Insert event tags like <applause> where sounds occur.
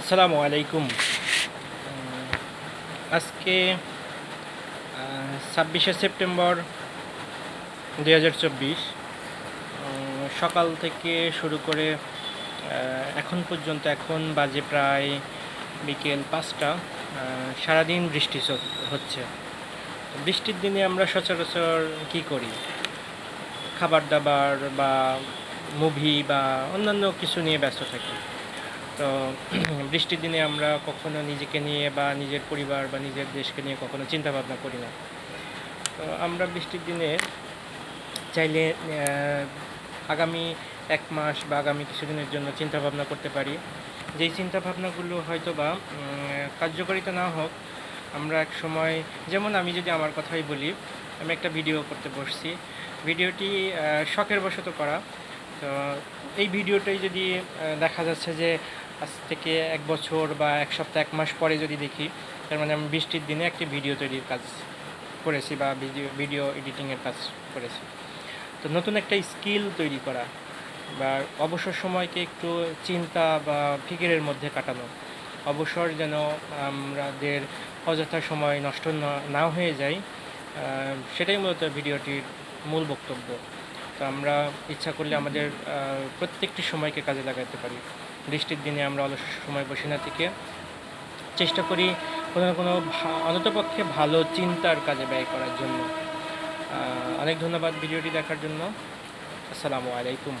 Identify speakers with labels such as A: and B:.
A: আসসালামু আলাইকুম। আজকে ছাব্বিশে সেপ্টেম্বর দুই হাজার চব্বিশ সকাল থেকে শুরু করে এখন পর্যন্ত এখন বাজে প্রায় বিকেল পাঁচটা সারাদিন বৃষ্টি হচ্ছে। বৃষ্টির দিনে আমরা সচরাচর কি করি? খাবার দাবার বা মুভি বা অন্যান্য কিছু নিয়ে ব্যস্ত থাকি। তো <clears throat> বৃষ্টির দিনে আমরা কখনো নিজেকে নিয়ে বা নিজের পরিবার বা নিজের দেশকে নিয়ে কখনো চিন্তা ভাবনা করি না। তো আমরা বৃষ্টির দিনে চাইলে আগামী এক মাস বা আগামী কিছুদিনের জন্য চিন্তা ভাবনা করতে পারি। যেই চিন্তা ভাবনাগুলো হয়তো বা কার্যকারিতা না হোক, আমরা এক সময়, যেমন আমি যদি আমার কথাই বলি, আমি একটা ভিডিও করতে বসছি। ভিডিওটি শখের বশত করা। তো এই ভিডিওটাই যদি দেখা যাচ্ছে যে আজ থেকে এক বছর বা এক সপ্তাহ, এক মাস পরে যদি দেখি, তার মানে আমি বৃষ্টির দিনে একটি ভিডিও তৈরির কাজ করেছি বা ভিডিও ভিডিও এডিটিংয়ের কাজ করেছি। তো নতুন একটা স্কিল তৈরি করা বা অবসর সময়কে একটু চিন্তা বা ফিকিরের মধ্যে কাটানো, অবসর যেন আমাদের অযথা সময় নষ্ট না- হয়ে যায় সেটাই মূলত ভিডিওটির মূল বক্তব্য। তো আমরা ইচ্ছা করলে আমাদের প্রত্যেকটি সময়কে কাজে লাগাতে পারি। বৃষ্টির দিনে আমরা অলস সময় বসে না থেকে চেষ্টা করি কোনো না কোনো অন্ততপক্ষে ভালো চিন্তার কাজে ব্যয় করার জন্য। অনেক ধন্যবাদ ভিডিওটি দেখার জন্য। আসসালামু আলাইকুম।